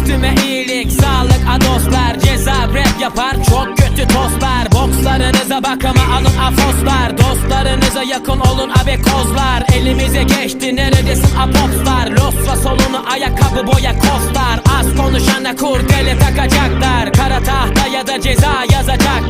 Üstüme iyilik sağlık a dostlar Ceza rap yapar. Çok kötü tostlar Bokslarınıza bakama alın afoslar. Dostlarınıza yakın olun abe kozlar. Elimize geçti neredesin apopslar Losla solunu ayakkabı boya kostlar. Az konuşana kurdele takacaklar. Kara tahta ya da ceza yazacaklar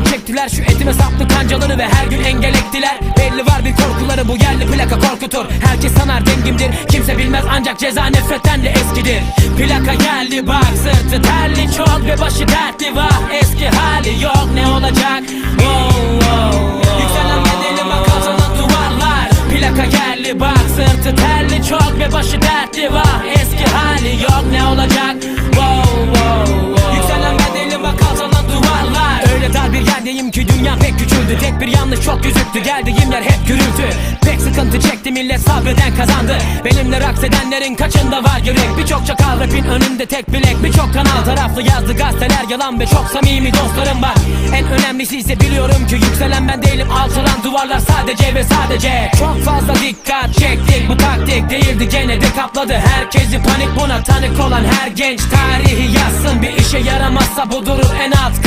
yandan çektiler Şu etime saplı kancaları ve her gün engel ektiler Belli var bir korkuları bu yerli plaka korkutur. Herkes sanar dengimdir kimse bilmez ancak ceza nefretten de eskidir. Plaka geldi bak sırtı terli çok ve başı dertli var Eski hali yok ne olacak? Oh, oh, oh. Yükselen bedeli bak altına duvarlar. Plaka geldi bak sırtı terli çok ve başı dertli var Eski hali yok ne olacak ki dünya pek küçüldü. Tek bir yanlış çok gözüktü geldiğim yer hep gürültü. Pek sıkıntı çekti. Millet sabreden kazandı. Benimle raks edenlerin kaçında var yürek? Birçok çakal rapin önünde tek bilek. Birçok kanal taraflı yazdı gazeteler. Yalan Ve çok samimi dostlarım var. En önemlisi ise biliyorum ki yükselen ben değilim. Alçalan duvarlar sadece ve sadece. Çok fazla dikkat çektik. Bu taktik değildi. Gene de kapladı. Herkesi panik buna tanık olan her genç Tarihi yazsın. Bir işe yaramazsa bu durur en alt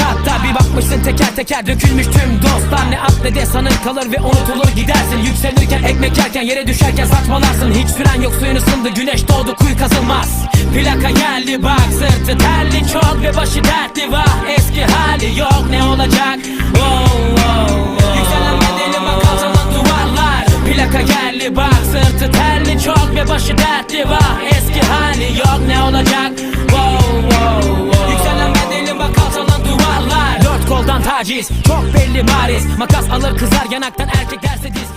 bakmışsın teker teker dökülmüş tüm dostlar. Ne at ne de sanın kalır ve unutulur gidersin. Yükselirken ekmek yerken yere düşerken saçmalarsın. Hiç süren yok suyun ısındı güneş doğdu kuyu kazılmaz. Plaka geldi bak sırtı terli çok ve başı dertli. Var Eski hali yok ne olacak? Oh, oh, oh. Yükselen bedeli bak altına duvarlar. Plaka geldi bak sırtı terli çok ve başı dertli. Var Eski hali yok ne olacak taciz çok belli bariz. Makas alır kızar yanaktan erkek derse diz